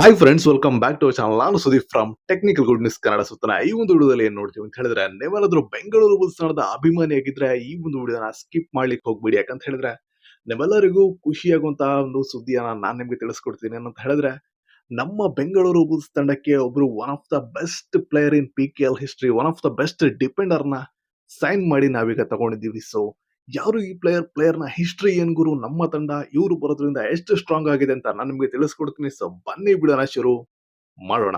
Hi friends welcome back to channel ನಾನು Sudeep from technical good news Kannada ಸುತ್ತನ ಈ ಒಂದು ವಿಡಿಯೋದಲ್ಲಿ ಏನ್ ನೋಡ್ತೀವಿ ಅಂತ ಹೇಳಿದ್ರೆ ನೀವೆಲ್ಲಾದ್ರೂ ಬೆಂಗಳೂರು ಬುಲ್ಸ್ ತಂಡದ ಅಭಿಮಾನಿಯಾಗಿದ್ರೆ ಈ ಒಂದು ವಿಡಿಯೋನ ಸ್ಕಿಪ್ ಮಾಡ್ಲಿಕ್ಕೆ ಹೋಗ್ಬೇಡಿ. ಯಾಕಂತ ಹೇಳಿದ್ರೆ ನಿಮ್ಮೆಲ್ಲರಿಗೂ ಖುಷಿಯಾಗುವಂತಹ ಒಂದು ಸುದ್ದಿಯನ್ನ ನಾನು ನಿಮ್ಗೆ ತಿಳಿಸ್ಕೊಡ್ತೀನಿ ಅಂತ ಹೇಳಿದ್ರೆ, ನಮ್ಮ ಬೆಂಗಳೂರು ಬುಲ್ಸ್ ತಂಡಕ್ಕೆ ಒಬ್ರು one of the best player in P K L history one of the best ಡಿಫೆಂಡರ್ನ ನ ಸೈನ್ ಮಾಡಿ ನಾವೀಗ ತಗೊಂಡಿದ್ದೀವಿ. ಸೊ ಯಾರು ಈ ಪ್ಲೇಯರ್ ಪ್ಲೇಯರ್ನ ಹಿಸ್ಟ್ರಿ ಏನ್ ಗುರು? ನಮ್ಮ ತಂಡ ಇವರು ಬರೋದ್ರಿಂದ ಎಷ್ಟು ಸ್ಟ್ರಾಂಗ್ ಆಗಿದೆ ಅಂತ ನಾನು ನಿಮ್ಗೆ ತಿಳಿಸ್ಕೊಡ್ತೀನಿ. ಸೊ ಬನ್ನಿ ಬಿಡೋಣ ಶುರು ಮಾಡೋಣ.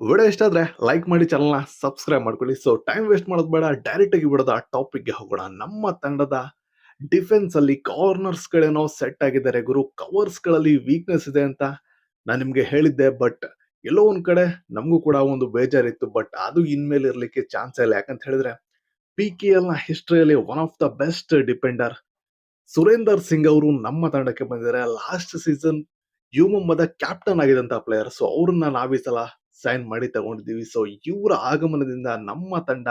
ವಿಡಿಯೋ ಇಷ್ಟ ಆದ್ರೆ ಲೈಕ್ ಮಾಡಿ ಚಾನಲ್ನ ಸಬ್ಸ್ಕ್ರೈಬ್ ಮಾಡ್ಕೊಳ್ಳಿ. ಸೊ ಟೈಮ್ ವೇಸ್ಟ್ ಮಾಡೋದು ಬೇಡ. ಡೈರೆಕ್ಟ್ ಆಗಿ ಬಿಡೋದ ಟಾಪಿಕ್ಗೆ ಹೋಗೋಣ. ನಮ್ಮ ತಂಡದ ಡಿಫೆನ್ಸ್ ಅಲ್ಲಿ ಕಾರ್ನರ್ಸ್ ಗಳೇನೋ ಸೆಟ್ ಆಗಿದ್ದಾರೆ ಗುರು. ಕವರ್ಸ್ಗಳಲ್ಲಿ ವೀಕ್ನೆಸ್ ಇದೆ ಅಂತ ನಾನು ನಿಮ್ಗೆ ಹೇಳಿದ್ದೆ. ಬಟ್ ಎಲ್ಲೋ ಒಂದ್ ಕಡೆ ನಮಗೂ ಕೂಡ ಒಂದು ಬೇಜಾರಿತ್ತು. ಬಟ್ ಅದು ಇನ್ಮೇಲೆ ಇರ್ಲಿಕ್ಕೆ ಚಾನ್ಸ್ ಇಲ್ಲ. ಯಾಕಂತ ಹೇಳಿದ್ರೆ ಪಿ ಕೆ ಎಲ್ನ ಹಿಸ್ಟ್ರಿಯಲ್ಲಿ one of the best defender Surender Singh ಅವರು ನಮ್ಮ ತಂಡಕ್ಕೆ ಬಂದಿದ್ದಾರೆ. ಲಾಸ್ಟ್ ಸೀಸನ್ ಯು ಮುಂಬದ ಕ್ಯಾಪ್ಟನ್ ಆಗಿದಂತ ಪ್ಲೇಯರ್ ಸೊ ಅವ್ರನ್ನ ನಾವೀ ಸಲ ಸೈನ್ ಮಾಡಿ ತಗೊಂಡಿದ್ದೀವಿ. ಸೊ ಇವರ ಆಗಮನದಿಂದ ನಮ್ಮ ತಂಡ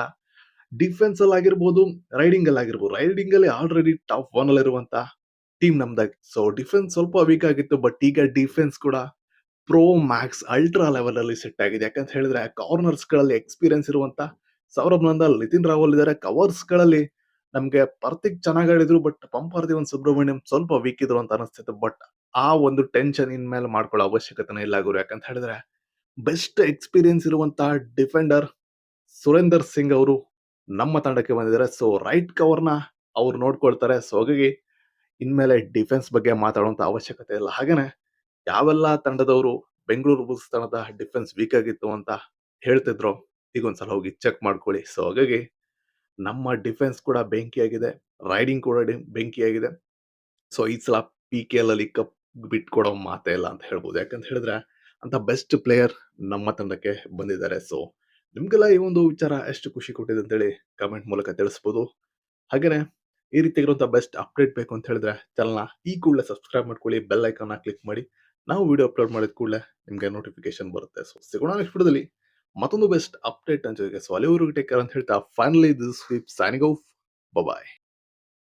ಡಿಫೆನ್ಸ್ ಅಲ್ಲಿ ಆಗಿರ್ಬೋದು ರೈಡಿಂಗ್ ಅಲ್ಲಿ ಆಗಿರ್ಬೋದು. ರೈಡಿಂಗ್ ಅಲ್ಲಿ ಆಲ್ರೆಡಿ ಟಾಪ್ ಒನ್ ಅಲ್ಲಿ ಇರುವಂತ ಟೀಮ್ ನಮ್ದಾಗಿತ್ತು ಸೊ ಡಿಫೆನ್ಸ್ ಸ್ವಲ್ಪ ವೀಕ್ ಆಗಿತ್ತು ಬಟ್ ಈಗ ಡಿಫೆನ್ಸ್ ಕೂಡ ಪ್ರೋ ಮ್ಯಾಕ್ಸ್ ಅಲ್ಟ್ರಾ ಲೆವೆಲ್ ಅಲ್ಲಿ ಸೆಟ್ ಆಗಿದೆ. ಯಾಕಂತ ಹೇಳಿದ್ರೆ ಕಾರ್ನರ್ಸ್ಗಳಲ್ಲಿ ಎಕ್ಸ್ಪೀರಿಯನ್ಸ್ ಇರುವಂತ ಸೌರಭ್ ನಂದಲ್ ನಿತಿನ್ ರಾವಲ್ ಇದಾರೆ ಕವರ್ಸ್ಗಳಲ್ಲಿ ನಮ್ಗೆ ಪರ್ತಿಕ್ ಚೆನ್ನಾಗಿ ಆಡಿದ್ರು ಬಟ್ ಪಂಪಾರ್ದಿವನ್ ಸುಬ್ರಹ್ಮಣ್ಯಂ ಸ್ವಲ್ಪ ವೀಕ್ ಇದ್ರು ಅಂತ ಅನಿಸ್ತಿತ್ತು. ಬಟ್ ಆ ಒಂದು ಟೆನ್ಷನ್ ಇನ್ಮೇಲೆ ಮಾಡ್ಕೊಳ್ಳೋ ಅವಶ್ಯಕತೆನೇ ಇಲ್ಲ ಗುರು. ಯಾಕಂತ ಹೇಳಿದ್ರೆ ಬೆಸ್ಟ್ ಎಕ್ಸ್ಪೀರಿಯನ್ಸ್ ಇರುವಂತಹ ಡಿಫೆಂಡರ್ ಸುರೇಂದರ್ ಸಿಂಗ್ ಅವರು ನಮ್ಮ ತಂಡಕ್ಕೆ ಬಂದಿದ್ದಾರೆ. ಸೊ ರೈಟ್ ಕವರ್ನ ಅವ್ರು ನೋಡ್ಕೊಳ್ತಾರೆ. ಸೊ ಹಾಗಾಗಿ ಇನ್ಮೇಲೆ ಡಿಫೆನ್ಸ್ ಬಗ್ಗೆ ಮಾತಾಡುವಂತ ಅವಶ್ಯಕತೆ ಇಲ್ಲ. ಹಾಗೇನೆ ಯಾವೆಲ್ಲ ತಂಡದವರು ಬೆಂಗಳೂರು ಬುಲ್ಸ್ ತಂಡದ ಡಿಫೆನ್ಸ್ ವೀಕ್ ಆಗಿತ್ತು ಅಂತ ಹೇಳ್ತಿದ್ರು. ಈಗ ಒಂದ್ಸಲ ಹೋಗಿ ಚೆಕ್ ಮಾಡ್ಕೊಳ್ಳಿ. ಸೊ ಹಾಗಾಗಿ ನಮ್ಮ ಡಿಫೆನ್ಸ್ ಕೂಡ ಬೆಂಕಿಯಾಗಿದೆ. ರೈಡಿಂಗ್ ಕೂಡ ಬೆಂಕಿ ಬೆಂಕಿಯಾಗಿದೆ. ಸೊ ಈ ಸಲ ಪಿ ಕೆ ಎಲ್ ಅಲ್ಲಿ ಕಪ್ ಬಿಟ್ಕೊಡೋ ಮಾತೇ ಇಲ್ಲ ಅಂತ ಹೇಳ್ಬೋದು. ಯಾಕಂತ ಹೇಳಿದ್ರೆ ಅಂತ ಬೆಸ್ಟ್ ಪ್ಲೇಯರ್ ನಮ್ಮ ತಂಡಕ್ಕೆ ಬಂದಿದ್ದಾರೆ. ಸೊ ನಿಮ್ಗೆಲ್ಲ ಈ ಒಂದು ವಿಚಾರ ಎಷ್ಟು ಖುಷಿ ಕೊಟ್ಟಿದೆ ಅಂತೇಳಿ ಕಮೆಂಟ್ ಮೂಲಕ ತಿಳಿಸ್ಬೋದು. ಹಾಗೇನೆ ಈ ರೀತಿ ರೀತಿಯಾಗಿರುವಂತ ಬೆಸ್ಟ್ ಅಪ್ಡೇಟ್ ಬೇಕು ಅಂತ ಹೇಳಿದ್ರೆ ಚಾನಲ್ನ ಈ ಕೂಡಲೇ ಸಬ್ಸ್ಕ್ರೈಬ್ ಮಾಡ್ಕೊಳ್ಳಿ. ಬೆಲ್ ಐಕಾನ್ನ ಕ್ಲಿಕ್ ಮಾಡಿ. ನಾವು ವಿಡಿಯೋ ಅಪ್ಲೋಡ್ ಮಾಡಿದ ಕೂಡಲೇ ನಿಮ್ಗೆ ನೋಟಿಫಿಕೇಶನ್ ಬರುತ್ತೆ. ಸೊ ಸಿಗೋಣ ನೆಕ್ಸ್ಟ್ ವಿಡಿಯೋದಲ್ಲಿ ಮತ್ತೊಂದು ಬೆಸ್ಟ್ ಅಪ್ಡೇಟ್ ಅಂತ ಜೊತೆಗೆ ಸೊ ಅಲ್ಲಿವರೆಗೂ ಟೇಕ್ ಅಂತ ಹೇಳ್ತಾ finally this sweep signing off bye